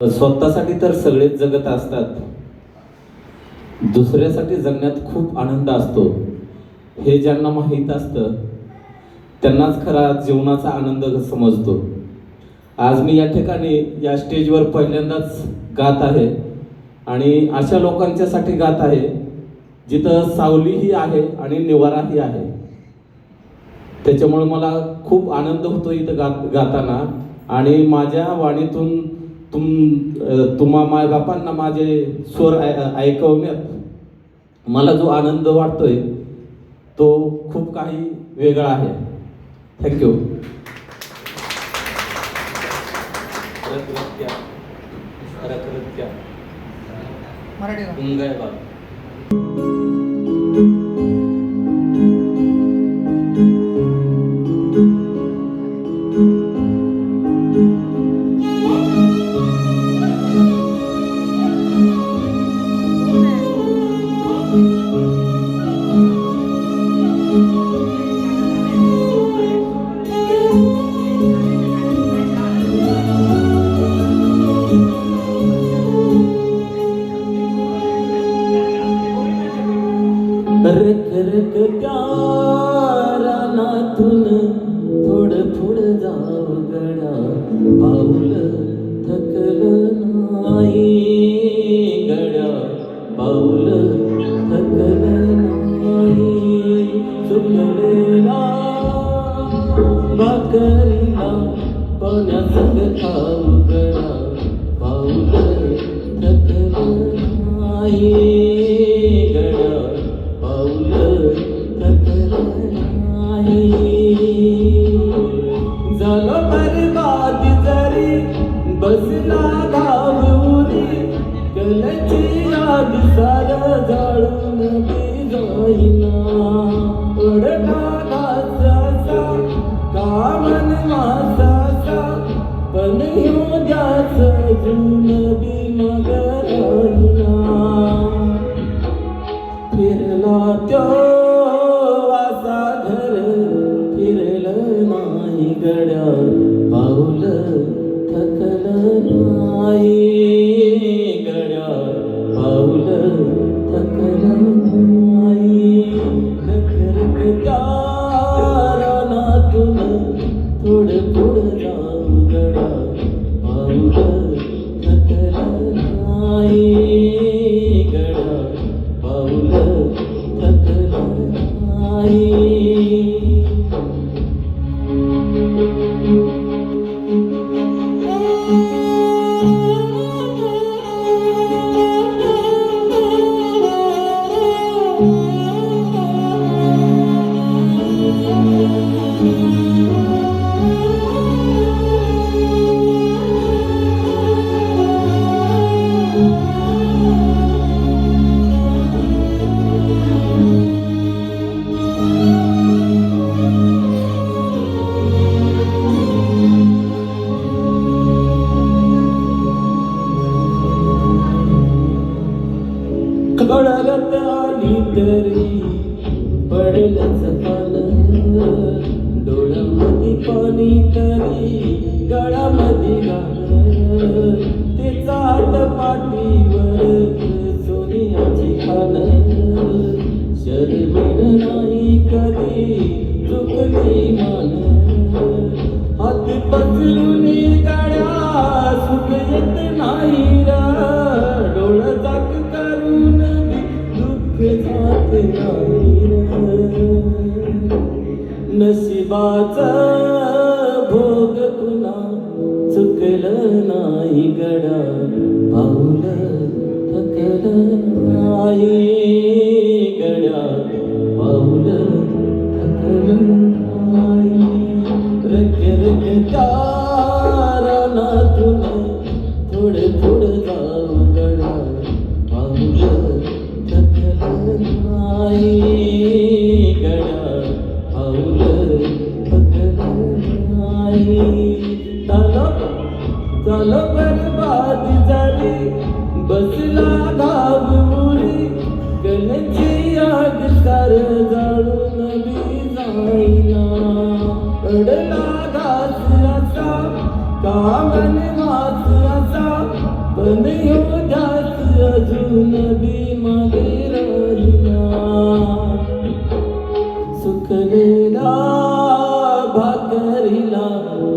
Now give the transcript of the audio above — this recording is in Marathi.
स्वतःसाठी तर सगळेच जगत असतात. दुसऱ्यासाठी जगण्यात खूप आनंद असतो. हे ज्यांना माहीत असतं त्यांनाच खरा जीवनाचा आनंद समजतो. आज मी या ठिकाणी या स्टेजवर पहिल्यांदाच गात आहे आणि अशा लोकांच्यासाठी गात आहे जिथं सावलीही आहे आणि निवाराही आहे. त्याच्यामुळे मला खूप आनंद होतो इथं गात गाताना आणि माझ्या वाणीतून तुम तुम्हा मायबापांना माझे स्वर ऐ- ऐकवण्यात मला जो आनंद वाटतोय तो खूप काही वेगळा आहे. थँक्यू मराठी पाऊल थकलं नाही चुकलेला भाकरीला पाण्यासंग खाऊ गडा पाऊल थकलं नाही गडा पाऊल थकलं नाही. द्यास जून फिरला वासा घर फिरलं नाही गड्या पाऊल थकलं नाही. पडलंच पालन. डोळ्यामध्ये पाणी तरी गळामध्ये गाणं तिचा हात पाठीवर नशिबाचा भोग तुला चुकलं नाही गडा. पाऊल थकलं नाही गड्या पाऊल थकलं नाही. तारा ना तुला थोडे थोडे नाही तलब चालो बरबाद झाली. बसला धाव घाबुरी गणची आग सर जाळून बी जाईना. अडला घास असा कामन वास असा पण ह्यो जात अजून बी রহিলাম